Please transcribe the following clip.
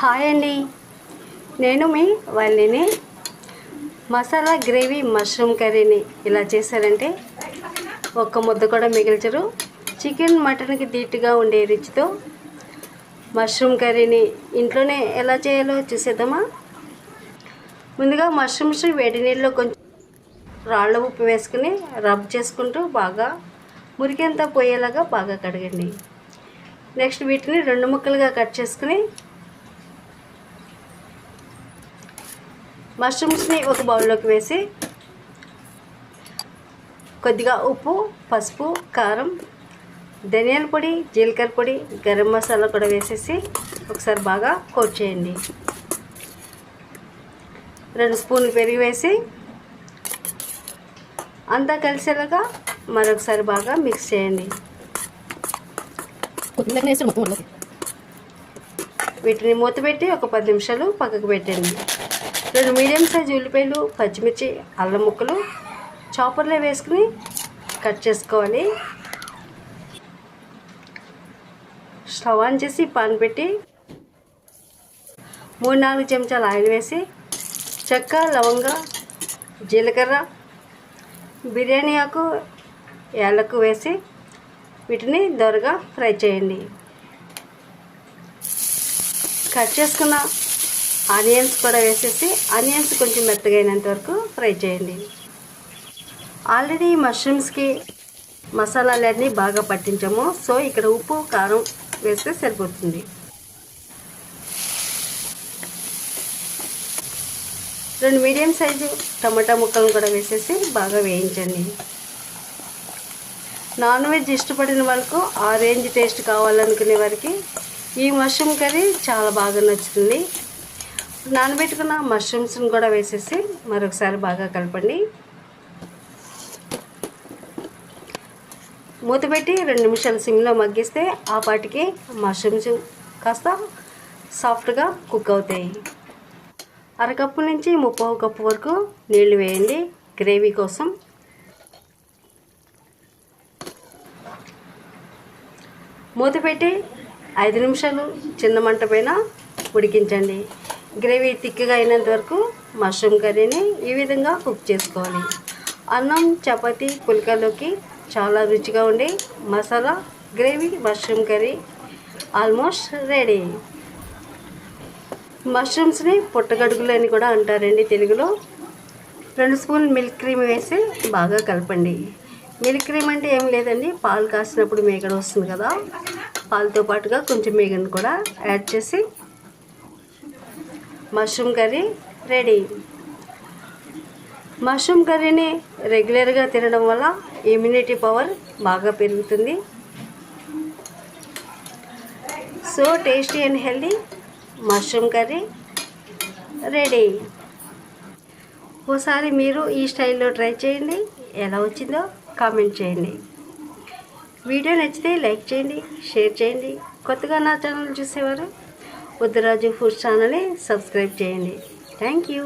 Hi అండి. నేను మీ వాళ్ళని మసాలా గ్రేవీ మష్రూమ్ కర్రీని ఇలా చేశారంటే ఒక్క ముద్ద కూడా మిగిల్చరు. చికెన్ మటన్కి ధీటుగా ఉండే రుచితో మష్రూమ్ కర్రీని ఇంట్లోనే ఎలా చేయాలో చూసేద్దామా? ముందుగా మష్రూమ్స్ వేడి నీళ్ళలో కొంచెం రాళ్ళ ఉప్పు వేసుకుని రబ్ చేసుకుంటూ బాగా మురికేంత పోయేలాగా బాగా కడగండి. నెక్స్ట్ వీటిని రెండు ముక్కలుగా కట్ చేసుకుని మష్రూమ్స్ని ఒక బౌల్లోకి వేసి కొద్దిగా ఉప్పు పసుపు కారం ధనియాల పొడి జీలకర్ర పొడి గరం మసాలా కూడా వేసేసి ఒకసారి బాగా కోట్ చేయండి. రెండు స్పూన్లు పెరిగి వేసి అంతా కలిసేలాగా మరొకసారి బాగా మిక్స్ చేయండి. వీటిని మూత పెట్టి ఒక పది నిమిషాలు పక్కకు పెట్టండి. రెండు మీడియం సైజ్ ఉల్లిపాయలు పచ్చిమిర్చి అల్లం ముక్కలు చాపర్లో వేసుకుని కట్ చేసుకోవాలి. స్టవ్ ఆన్ చేసి పాన్ పెట్టి మూడు నాలుగు చెంచాలు ఆయిల్ వేసి చెక్క లవంగ జీలకర్ర బిర్యానీ ఆకు యాలకు వేసి వీటిని దొరగా ఫ్రై చేయండి. కట్ చేసుకున్న ఆనియన్స్ కూడా వేసేసి ఆనియన్స్ కొంచెం మెత్తగైనంత వరకు ఫ్రై చేయండి. ఆల్రెడీ మష్రూమ్స్కి మసాలాలన్నీ బాగా పట్టించాము. సో ఇక్కడ ఉప్పు కారం వేస్తే సరిపోతుంది. రెండు మీడియం సైజు టమాటా ముక్కలను కూడా వేసేసి బాగా వేయించండి. నాన్ వెజ్ ఇష్టపడిన వాళ్ళకు ఆ రేంజ్ టేస్ట్ కావాలనుకునే వారికి ఈ మష్రూమ్ కర్రీ చాలా బాగా నచ్చుతుంది. నానబెట్టుకున్న మష్రూమ్స్ని కూడా వేసేసి మరొకసారి బాగా కలపండి. మూత పెట్టి రెండు నిమిషాలు సిమ్లో మగ్గిస్తే ఆ పాటికి మష్రూమ్స్ కాస్త సాఫ్ట్గా కుక్ అవుతాయి. అరకప్పు నుంచి ముప్పై కప్పు వరకు నీళ్ళు వేయండి గ్రేవీ కోసం. మూత పెట్టి ఐదు నిమిషాలు చిన్న మంట పైన ఉడికించండి. గ్రేవీ థిక్గా అయినంత వరకు మష్రూమ్ కర్రీని ఈ విధంగా కుక్ చేసుకోవాలి. అన్నం చపాతి పుల్కాలోకి చాలా రుచిగా ఉండే masala gravy mushroom curry almost ready. మష్రూమ్స్ని పుట్టగడుగులు అని కూడా అంటారండి తెలుగులో. రెండు స్పూన్ మిల్క్ క్రీమ్ వేసి బాగా కలపండి. మిల్క్ క్రీమ్ అంటే ఏం లేదండి పాలు కాసినప్పుడు మేగడ వస్తుంది కదా. పాలతో పాటుగా కొంచెం మేగను కూడా యాడ్ చేసి మష్రూమ్ కర్రీ రెడీ. మష్రూమ్ కర్రీని రెగ్యులర్గా తినడం వల్ల ఇమ్యూనిటీ పవర్ బాగా పెరుగుతుంది. So tasty and healthy mushroom curry ready. ఓసారి మీరు ఈ స్టైల్లో ట్రై చేయండి. ఎలా వచ్చిందో కామెంట్ చేయండి. వీడియో నచ్చితే లైక్ చేయండి షేర్ చేయండి. కొత్తగా నా ఛానల్ చూసేవారు ఉద్దరాజు ఫుడ్ ఛానల్ని సబ్స్క్రైబ్ చేయండి. Thank you.